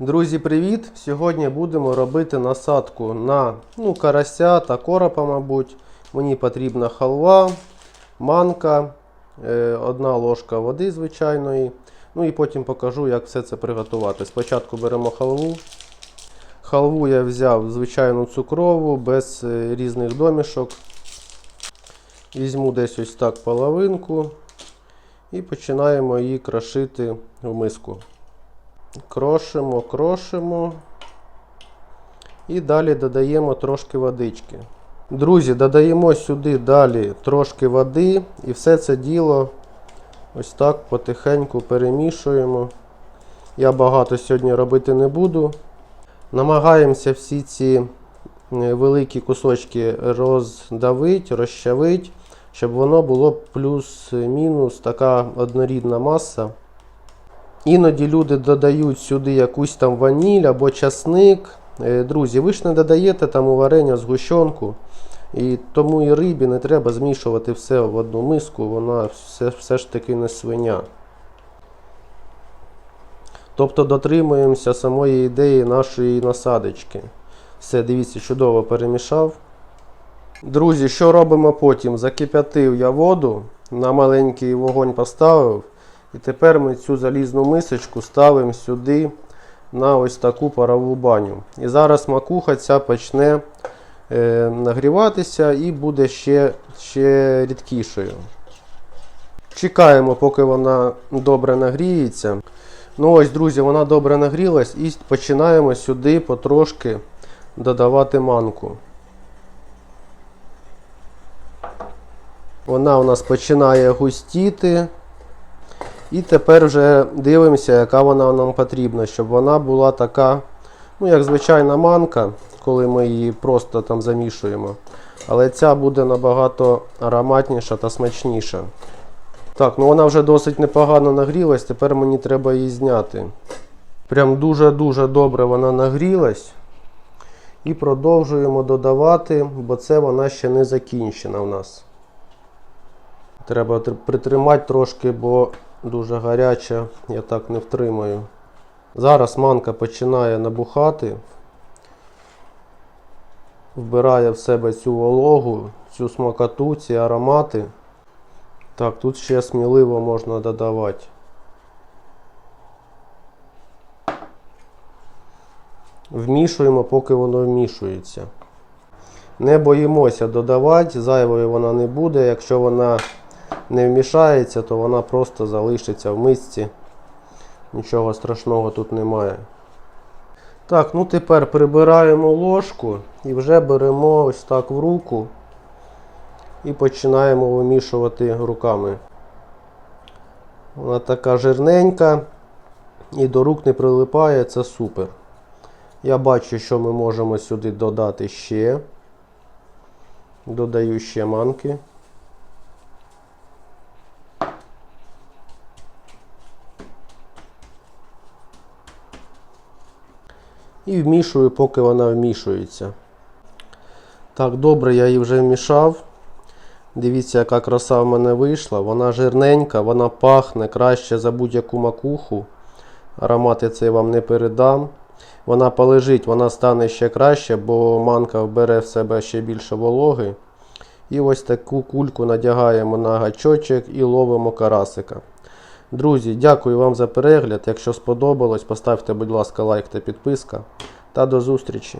Друзі, привіт! Сьогодні будемо робити насадку на ну, карася та коропа, мабуть. Мені потрібна халва, манка, е, одна ложка води звичайної. Ну і потім покажу, як все це приготувати. Спочатку беремо халву. Халву я взяв звичайну цукрову, без е, різних домішок. Візьму десь ось так половинку і починаємо її крошити в миску. Крошимо, крошимо. І далі додаємо трошки водички. Друзі, додаємо сюди далі трошки води і все це діло ось так потихеньку перемішуємо. Я багато сьогодні робити не буду. Намагаємося всі ці е, великі кусочки роздавити, розчавити, щоб воно було плюс-мінус така однорідна маса. Іноді люди додають сюди якусь там ваніль або часник. Е, Друзі, ви ж не додаєте там у варення згущенку. І тому і рибі не треба змішувати все в одну миску, вона все, все ж таки не свиня. Тобто дотримуємося самої ідеї нашої насадочки. Все, дивіться, чудово перемішав. Друзі, що робимо потім? Закип'ятив я воду, на маленький вогонь поставив. І тепер ми цю залізну мисочку ставимо сюди на ось таку парову баню. І зараз макуха ця почне е, нагріватися і буде ще, ще рідкішою. Чекаємо, поки вона добре нагріється. Ну ось, друзі, вона добре нагрілась і починаємо сюди потрошки додавати манку. Вона у нас починає густіти. І тепер вже дивимося, яка вона нам потрібна, щоб вона була така, ну, як звичайна манка, коли ми її просто там замішуємо. Але ця буде набагато ароматніша та смачніша. Так, ну вона вже досить непогано нагрілась, тепер мені треба її зняти. Прям дуже-дуже добре вона нагрілась. І продовжуємо додавати, бо це вона ще не закінчена у нас. Треба притримати трошки, бо дуже гаряча, я так не втримаю. Зараз манка починає набухати, вбирає в себе цю вологу, цю смакоту, ці аромати. Так, тут ще сміливо можна додавати. Вмішуємо, поки воно вмішується. Не боїмося додавати, зайвою вона не буде. Якщо вона не вмішається, то вона просто залишиться в мисці. Нічого страшного тут немає. Так, ну тепер прибираємо ложку і вже беремо ось так в руку і починаємо вимішувати руками. Вона така жирненька і до рук не прилипає, це супер. Я бачу, що ми можемо сюди додати ще. Додаю ще манки. І вмішую, поки вона вмішується. Так, добре, я її вже вмішав. Дивіться, яка краса в мене вийшла. Вона жирненька, вона пахне краще за будь-яку макуху. Аромат я цей вам не передам. Вона полежить, вона стане ще краще, бо манка вбере в себе ще більше вологи. І ось таку кульку надягаємо на гачочок і ловимо карасика. Друзі, дякую вам за перегляд. Якщо сподобалось, поставте, будь ласка, лайк та підписка. Та до зустрічі!